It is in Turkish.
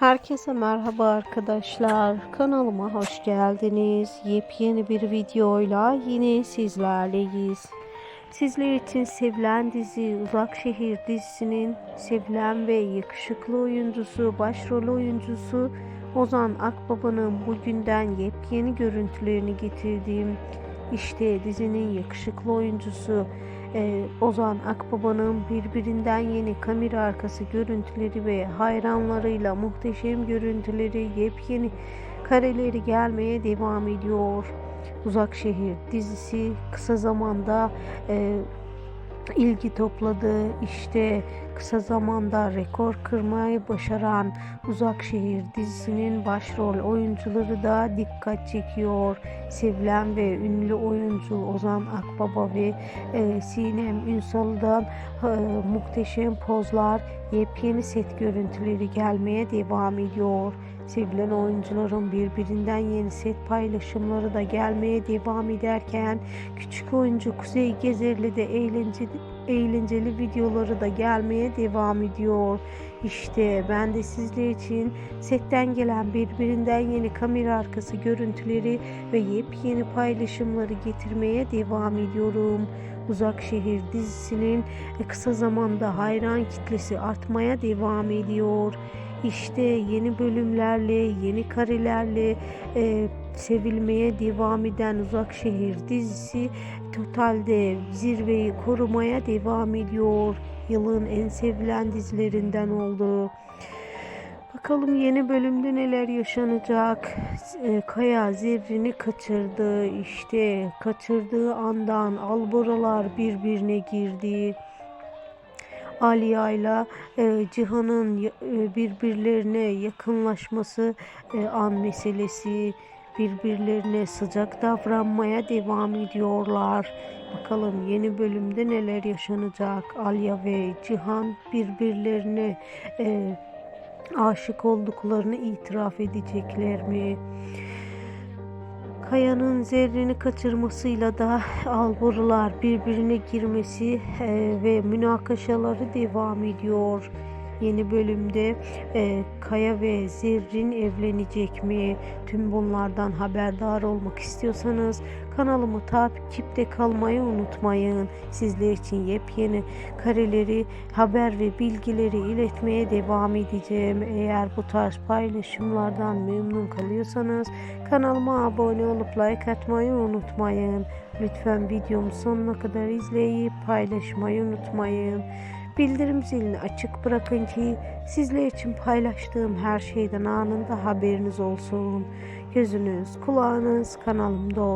Herkese merhaba arkadaşlar. Kanalıma hoş geldiniz. Yepyeni bir videoyla yine sizlerleyiz. Sizler için sevilen dizi Uzak Şehir dizisinin sevilen ve yakışıklı oyuncusu, başrol oyuncusu Ozan Akbaba'nın bugünden yepyeni görüntülerini getirdiğim işte dizinin yakışıklı oyuncusu e, Ozan Akbaba'nın birbirinden yeni kamera arkası görüntüleri ve hayranlarıyla muhteşem görüntüleri, yepyeni kareleri gelmeye devam ediyor. Uzak Şehir dizisi kısa zamanda e, ilgi topladı. İşte kısa zamanda rekor kırmayı başaran Uzak Şehir dizisinin başrol oyuncuları da dikkat çekiyor. Sevilen ve ünlü oyuncu Ozan Akbaba ve e, Sinem Ünsal'dan e, muhteşem pozlar, yepyeni set görüntüleri gelmeye devam ediyor. Sevilen oyuncuların birbirinden yeni set paylaşımları da gelmeye devam ederken küçük oyuncu Kuzey Gezer'le de eğlenceli, eğlenceli videoları da gelmeye devam ediyor. İşte ben de sizler için setten gelen birbirinden yeni kamera arkası görüntüleri ve yepyeni paylaşımları getirmeye devam ediyorum. Uzak Şehir dizisinin kısa zamanda hayran kitlesi artmaya devam ediyor. İşte yeni bölümlerle, yeni karelerle e, sevilmeye devam eden Uzak Şehir dizisi totalde zirveyi korumaya devam ediyor. Yılın en sevilen dizilerinden oldu. Bakalım yeni bölümde neler yaşanacak. E, Kaya zerrini kaçırdı. İşte kaçırdığı andan alboralar birbirine girdi. Aliya ile e, Cihan'ın e, birbirlerine yakınlaşması e, an meselesi birbirlerine sıcak davranmaya devam ediyorlar. Bakalım yeni bölümde neler yaşanacak? Alya ve Cihan birbirlerine e, aşık olduklarını itiraf edecekler mi? Kaya'nın zerrini kaçırmasıyla da alborular birbirine girmesi e, ve münakaşaları devam ediyor. Yeni bölümde e, Kaya ve Zerrin evlenecek mi? Tüm bunlardan haberdar olmak istiyorsanız kanalımı takipte kalmayı unutmayın. Sizler için yepyeni kareleri, haber ve bilgileri iletmeye devam edeceğim. Eğer bu tarz paylaşımlardan memnun kalıyorsanız kanalıma abone olup like atmayı unutmayın. Lütfen videomu sonuna kadar izleyip paylaşmayı unutmayın. Bildirim zilini açık bırakın ki sizler için paylaştığım her şeyden anında haberiniz olsun. Gözünüz, kulağınız kanalımda olsun.